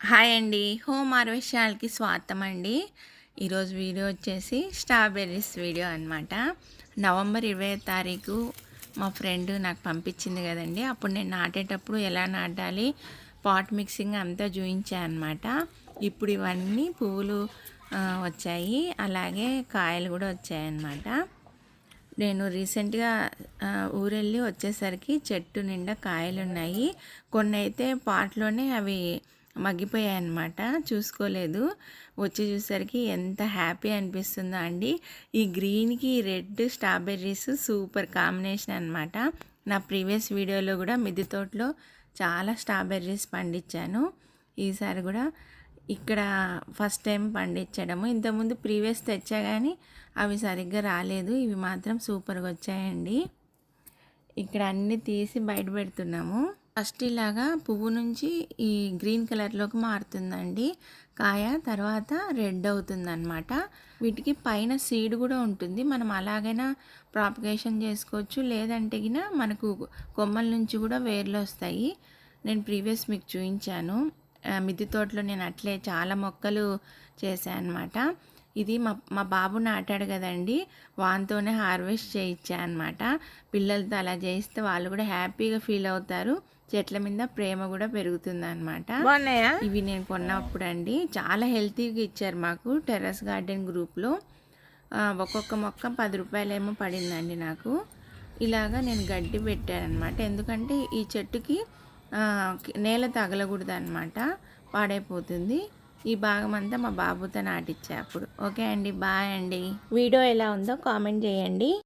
Hi అండి. Home హార్వెస్టాల్కి స్వాగతం అండి ఈరోజు వీడియో వచ్చేసి స్ట్రాబెర్రీస్ వీడియో అనమాట నవంబర్ ఇరవై తారీఖు మా ఫ్రెండ్ నాకు పంపించింది కదండి. అప్పుడు నేను నాటేటప్పుడు ఎలా నాటాలి పాట్ మిక్సింగ్ అంతా చూయించాను అనమాట ఇప్పుడు ఇవన్నీ పువ్వులు వచ్చాయి. అలాగే కాయలు కూడా వచ్చాయన్నమాట నేను రీసెంట్గా ఊరెళ్ళి వచ్చేసరికి చెట్టు నిండా కాయలు ఉన్నాయి కొన్ని అయితే పాట్లోనే అవి మగ్గిపోయాయి అన్నమాట చూసుకోలేదు. వచ్చి చూసరికి ఎంత హ్యాపీ అనిపిస్తుందో అండి. ఈ గ్రీన్కి రెడ్ స్ట్రాబెర్రీస్ సూపర్ కాంబినేషన్ అన్నమాట. నా ప్రీవియస్ వీడియోలో కూడా మిద్దె తోటలో చాలా స్ట్రాబెర్రీస్ పండించాను. ఈసారి కూడా ఇక్కడ ఫస్ట్ టైం పండించడము. ఇంతకుముందు ప్రీవియస్ తెచ్చా కానీ అవి సరిగ్గా రాలేదు. ఇవి మాత్రం సూపర్గా వచ్చాయండి. ఇక్కడ అన్ని తీసి బయట పెడుతున్నాము. ఫస్ట్ ఇలాగా పువ్వు నుంచి ఈ గ్రీన్ కలర్లోకి మారుతుందండి. కాయ తర్వాత రెడ్ అవుతుందన్నమాట. వీటికి పైన సీడ్ కూడా ఉంటుంది. మనం అలాగైనా ప్రాపగేషన్ చేసుకోవచ్చు. లేదంటే గిన మనకు కొమ్మల నుంచి కూడా వేర్లు వస్తాయి. నేను ప్రీవియస్ మీకు చూపించాను మిద్ది మిద్దె తోటలో నేను అట్లే చాలా మొక్కలు చేశాను అనమాట ఇది మా మా బాబు నాటాడు కదండి. వానితోనే హార్వెస్ట్ చేయించా అనమాట పిల్లలతో అలా చేయిస్తే వాళ్ళు కూడా హ్యాపీగా ఫీల్ అవుతారు. చెట్ల మీద ప్రేమ కూడా పెరుగుతుంది అనమాట ఇవి నేను కొన్నప్పుడు అండి చాలా హెల్తీగా ఇచ్చారు మాకు టెర్రస్ గార్డెన్ గ్రూప్లో. ఒక్కొక్క మొక్క పది రూపాయలేమో పడిందండి నాకు. ఇలాగా నేను గడ్డి పెట్టాను అనమాట ఎందుకంటే ఈ చెట్టుకి నేల తగలకూడదు అనమాట పాడైపోతుంది. ఈ భాగం అంతా మా బాబుతో నాటిచ్చా అప్పుడు. ఓకే అండి బాయ్ అండి. వీడియో ఎలా ఉందో కామెంట్ చేయండి.